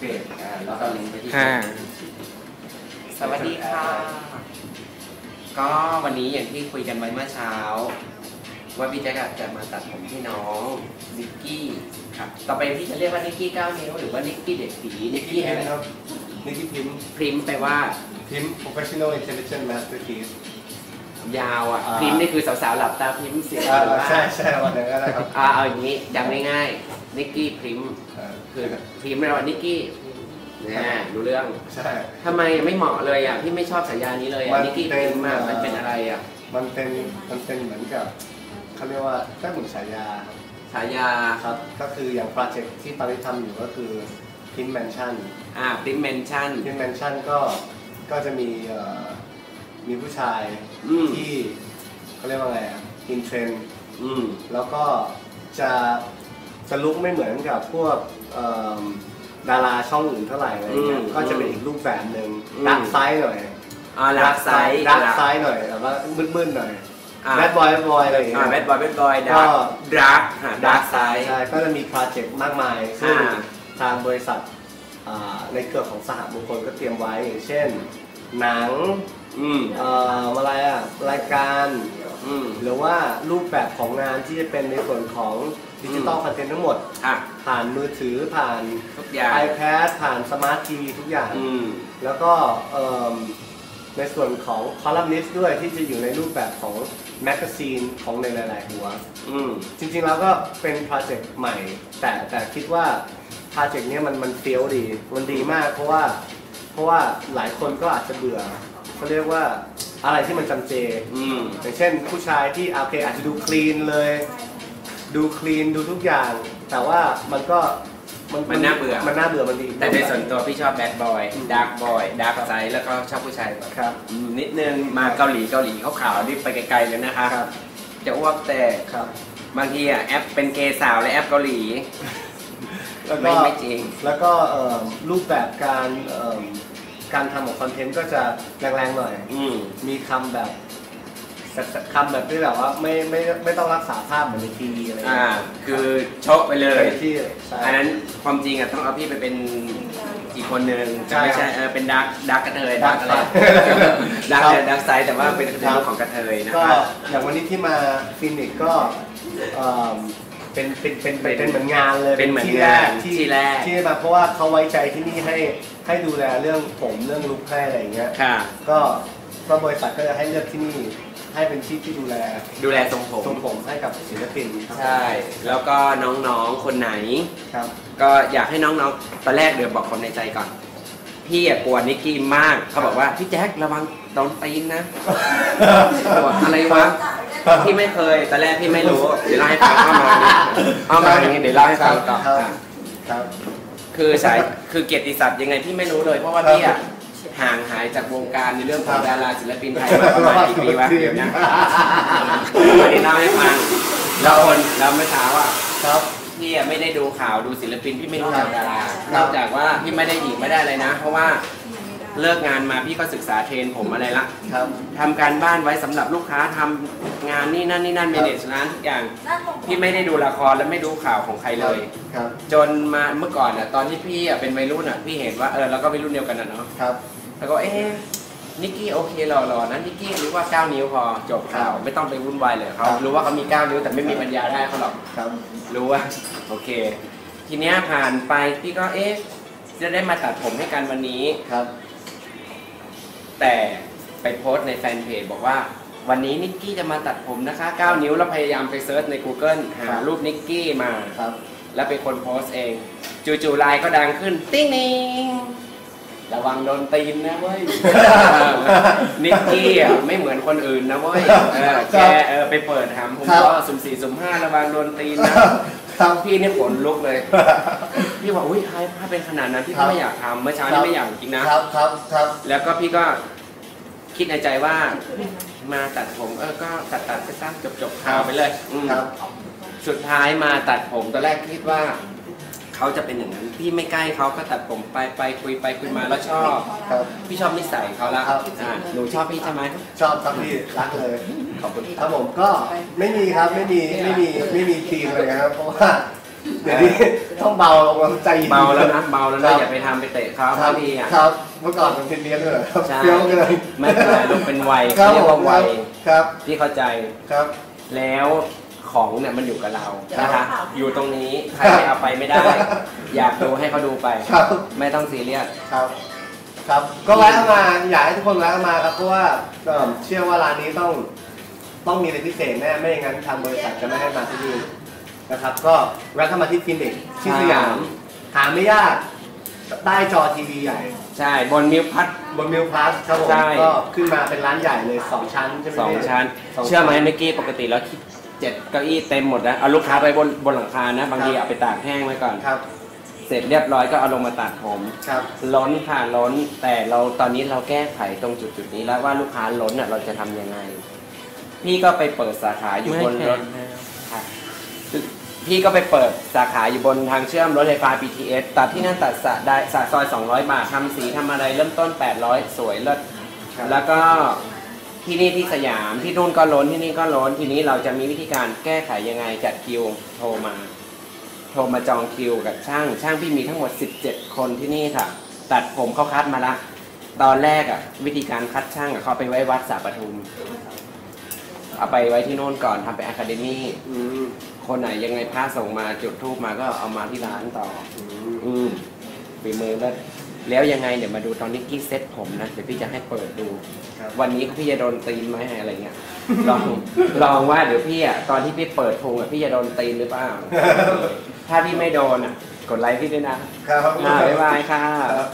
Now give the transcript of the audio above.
เพจอ่าแล้วก็ลิงก์ไปที่ค่ะสวัสดีค่ะ ก็วันนี้อย่างที่คุยกันไว้เมื่อเช้า ว่าพี่แจ๊คจะมาตัดผมให้น้องนิกกี้ครับ ต่อไปพี่จะเรียกว่านิกกี้9นิ้วหรือว่านิกกี้เด็กผีนิกกี้พิอะไรมพ์ครับนิกกี้พิมพ์พริมพ์แปลว่า พิมพ์ professional intelligent masterpiece ยาวอะอ่าพริมพ์นี่คือสาวๆหลับตาพริมพ์เสียงอ่าหรือว่าใช่ใช่วันนั้นก็ได้ครับอ่าเอาอย่างนี้จำง่ายๆนิกกี้พริมพ์อ่าคือพริมพ์เรียกว่านิกกี้เนี่ยรู้เรื่องใช่ ทำไมไม่เหมาะเลยอะพี่ไม่ชอบฉายานี้เลยมัอะนนิกกี้เป็พนริมพ์อะเอ่อมันเป็นอะไรอะมันเป็นมันเป็นเหมือนกับเขาเรียกว่าแค่เหมือนฉายาครับฉายาครับก็คืออย่างโปรเจกต์ที่ตอนนี้ทำอยู่ก็คือพิมพ์แมนชั่นอ่าพริมเมนชั่นพิมพ์แมนชั่นก็ก็จะมีเอ่อ มีผู้ชายอืม ที่เขาเรียกว่าไงอะอินเทรนอืม แล้วก็จะจะลุกไม่เหมือนกับพวกเอิ่มดาราช่องอื่นเท่าไหร่อะไรเงี้ยอืมก็จะเป็นอีกรูปแบบหนึ่งอืม ดักไซส์หน่อยอ่าลักไซส์ดักไซส์หน่อยแต่ว่ามืดๆหน่อยอ่าแบดบอยแบดบอยอะไรอย่างเงี้อ่าย แบดบอยแบดบอยดาก็ร์กดาร์กฮะดาร์กไซส์ ใช่ก็จะมีโปรเจกต์มากมายซึ่งอ่า ทางบริษัทอ่าในเครือของสหมงคลก็เตรียมไว้อย่างเช่น หนัง อืม เอ่ออะไรอะรายการอืม หรือว่ารูปแบบของงานที่จะเป็นในส่วนของดิจิตอลคอนเทนต์ทั้งหมด อะ ผ่านมือถือผ่าน ทุกอย่าง iPad ผ่านสมาร์ททีวีทุกอย่าง อืม แล้วก็เอิ่มในส่วนของคอลัมนิสต์ด้วยที่จะอยู่ในรูปแบบของแมกกาซีนของในหลาย ๆ หัว อืม จริง ๆ แล้วก็เป็นโปรเจกต์ใหม่ แต่แต่คิดว่าโปรเจกต์เนี้ยมันมันเฟี้ยวดี มันดีมากเพราะว่าเพราะว่าหลายคนก็อาจจะเบื่อ เขาเรียกว่าอะไรที่มันจำเจอืมอย่างเช่นผู้ชายที่โอเคอาจจะดูคลีนเลย ดูคลีนดูทุกอย่าง แต่ว่ามันก็มันน่าเบื่อ มันน่าเบื่อมันดีแต่ในส่วนตัวพี่ชอบแบดบอยดาร์กบอยดาร์กไซส์แล้วก็ชอบผู้ชายแบบครับ อืมนิดนึงมาเกาหลีเกาหลีเขาขาวๆนี่ไปไกลๆเลยนะคะครับ จะอ้วกแต่ครับ บางทีอะแอปเป็นเกย์สาวและแอปเกาหลี แล้วก็ไม่ไม่จริง แล้วก็เอ่อรูปแบบการเอิ่ม การทำของคอนเทนต์ก็จะแรงๆหน่อย อืม มีคำแบบคำแบบที่แบบว่าไม่ไม่ไม่ต้องรักษาภาพเหมือนในทีวีอะไรอย่างอ่า เงี้ยคือโชะไปเลยที่ใช่ อันนั้นความจริงอะต้องเอาพี่ไปเป็นอีกคนนึงแต่ใช่ไม่ครัใช่บเออเป็นดักดักกระเทยดักอะไร Dark ดักครับดักไซด์แต่ว่าเป็นครับลูกของกระเทยนะก็ครับ อย่างวันนี้ที่มาฟินิกก็เอิ่ม เป็นเป็นเป็นเป็นเป็นเหมือนงานเลยเป็นเหมือนที่แรกงานที่แรก ที่มาเพราะว่าเขาไว้ใจที่นี่ให้ให้ดูแลเรื่องผมเรื่องลุคให้อะไรอย่างเงี้ยค่ะ ก็ก็บริษัทก็จะให้เลือกที่นี่ให้เป็นที่ที่ดูแลดูแลทรงผม ทรงผมให้กับศิลปินครับใช่ แล้วก็น้องๆ คนไหน ครับ ก็อยากให้น้องๆ ตอนแรกเดี๋ยวบอกความในใจก่อน พี่อะกลัวนิกกี้มาก เขาบอกว่า พี่แจ็คระวังโดนตีนนะบอกอะไรวะ พี่ไม่เคย ตอนแรกพี่ไม่รู้ เดี๋ยวเล่าให้ฟังเข้ามาเนี่ย เอามาอย่างงี้เดี๋ยวเล่าให้ฟังต่อครับอะครับ คือสายคือเกียรติศัพท์ยังไงพี่ไม่รู้เลย เพราะว่าพี่อะห่างหายจากวงการในเรื่องของดาราศิลปินไทยมาประมาณกี่ปีวะเดี๋ยวนะวันนี้เล่าให้ฟังแล้วคนแล้วเมื่อเช้าอะครับ พี่อะไม่ได้ดูข่าวดูศิลปินพี่ไม่รู้จักดาราครับนอกจากว่าพี่ไม่ได้หญิงไม่ได้อะไรนะ เพราะว่า เลิกงานมาพี่ก็ศึกษาเทรนผมอะไรละครับ ทำการบ้านไว้สำหรับลูกค้าทำงานนี่นั่นนี่นั่นเมเนจร้านทุกอย่างพี่ไม่ได้ดูละครและไม่ดูข่าวของใครเลย ครับจนมาเมื่อก่อนอะตอนที่พี่อะเป็นวัยรุ่นอะพี่เห็นว่าเออเราก็วัยรุ่นเดียวกันนะเนาะครับ แล้วก็เอ๊ะนิกกี้โอเคหล่อๆนะนิกกี้รู้ว่า 9 นิ้วพอจบข่าวไม่ต้องไปวุ่นวายเลยเขาครับ รู้ว่าเขามี 9 นิ้วแต่ไม่มีปัญญาได้เขาหรอก ครับ รู้ว่า โอเค ทีเนี้ยผ่านไปพี่ก็เอ๊ะจะได้มาตัดผมให้กันวันนี้ ครับ แต่ไปโพสต์ในแฟนเพจบอกว่า วันนี้นิกกี้จะมาตัดผมนะคะ 9 นิ้วแล้วพยายามไปเซิร์ชใน Google หาครับรูปนิกกี้มา ครับ แล้วเป็นคนโพสต์เอง จู่ๆไลน์ก็ดังขึ้น ติ้งนิงระวังโดนตีนนะเว้ย นิกกี้อะไม่เหมือนคนอื่นนะเว้ยเออแกเออไปเปิดหามผมครับก็สุ่มสี่สุ่มห้าระวังโดนตีนนะ ครับพี่เนี่ยขนลุกเลย พี่บอกอุ้ยถ้าถ้าเป็นขนาดนั้นพี่ครัก็บ ไม่อยากทำเมื่อเช้าครันี่บไม่อยากจริงนะครับครับครับ แล้วก็พี่ก็คิดในใจว่ามาตัดผมเออก็ตัดตัดไปซะจบจบข่าวไปเลยอืม ครับ สุดท้ายมาตัดผมตอนแรกคิดว่า เขาจะเป็นอย่างนั้น พี่ไม่ใกล้เขาก็ตัดผมไปไปคุยไปคุยมาแล้วชอบ ครับ พี่ชอบนิสัยเขาแล้วครับ อ่าหนูชอบพี่ใช่ไหมชอบครับพี่รักเลย ขอบคุณครับผมก็ไม่มีครับไม่มีไม่มีไม่มีทีมเลยครับเพราะว่าเดี๋ยวนี้ต้องเบาลงแล้วใจย็นเบาแล้วนะเบาแล้วครันะบอย่าไปทำไปเตะเขาคเขารับดีอะครับเมื่อก่อนเป็นเนียนๆเลยครับใช่เฟี้ยวเลยไม่เป็นไรลูกเป็นวัยครัเขาบเรียกผว่ามวัยครับที่เข้าใจครับ แล้วของเนี่ยมันอยู่กับเราครับนะคะอยู่ตรงนี้ใครไม่เอาไปไม่ได้ อยากดูให้เขาดูไปครับไม่ต้องซีเรียสครับครับก็แวะเข้ามาอยากให้ทุกคนแวะเข้ามาครับเพราะว่าเอ่อเชื่อว่าร้านนี้ต้อง ต้องมีอะไรพิเศษแน่ไม่อย่างนั้นทางบริษัทจะไม่ให้มาที่นี่นะครับ ก็แวะเข้ามาที่ฟินิกซ์ที่สยาม หาไม่ยากใต้จอทีวีใหญ่ ใช่บนมิวพัด บนมิลพลัสครับผมใช่ ก็ขึ้นมาเป็นร้านใหญ่เลยสองชั้นใช่ไหมสองพี่ชั้น สงเชื่อไหมเมื่อกี้ปกติแล้วคิดเจ็ดเก้าอี้เต็มหมดนะเอาลูกค้าไปบนบนหลังคานะ บางทีเอาไปตากแห้งไว้ก่อน ครับเสร็จเรียบร้อยก็เอาลงมาตัดผม ครับล้นค่ะล้นแต่เราตอนนี้เราแก้ไขตรงจุดจุดๆนี้แล้วว่าลูกค้าล้นอะเราจะทำยังไง พี่ก็ไปเปิดสาขาอยู่บนรถค่ะพี่ก็ไปเปิดสาขาอยู่บนทางเชื่อมรถไฟฟ้า BTS ตัดที่นั่นตัดสระได้สระซอย 200 บาททำสีทำอะไรเริ่มต้น 800 สวยเลิศครับแล้วก็ที่นี่ที่สยามที่นู่นก็ล้นที่นี่ก็ล้นทีนี้เราจะมีวิธีการแก้ไขยังไงจัดคิวโทรมา โทรมาจองคิวกับช่าง ช่างพี่มีทั้งหมด 17 คนที่นี่ค่ะ ตัดผมเขาคัดมาละ ตอนแรกอะวิธีการคัดช่างอะเขาไปไว้วัดสาปทุม เอาไปไว้ที่โน่นก่อนทำเป็นอะคาเดมี่อืมคนไหนยังไงพระส่งมาจุดทูปมาก็เอามาที่ร้านต่อ อืมอืมฝีมือแล้วแล้วยังไงเดี๋ยวมาดูตอนนี้กี้เซ็ตผมนะเดี๋ยวพี่จะให้เปิดดู ครับวันนี้พี่จะโดนตีนไหมอะไรเงี้ย ลองลองว่าเดี๋ยวพี่อะตอนที่พี่เปิดพุงอะพี่จะโดนตีนหรือเปล่า ถ้าพี่ไม่โดนอะ กดไลค์พี่ด้วยนะครับ อ่าบ๊ายบายค่ะ ครับ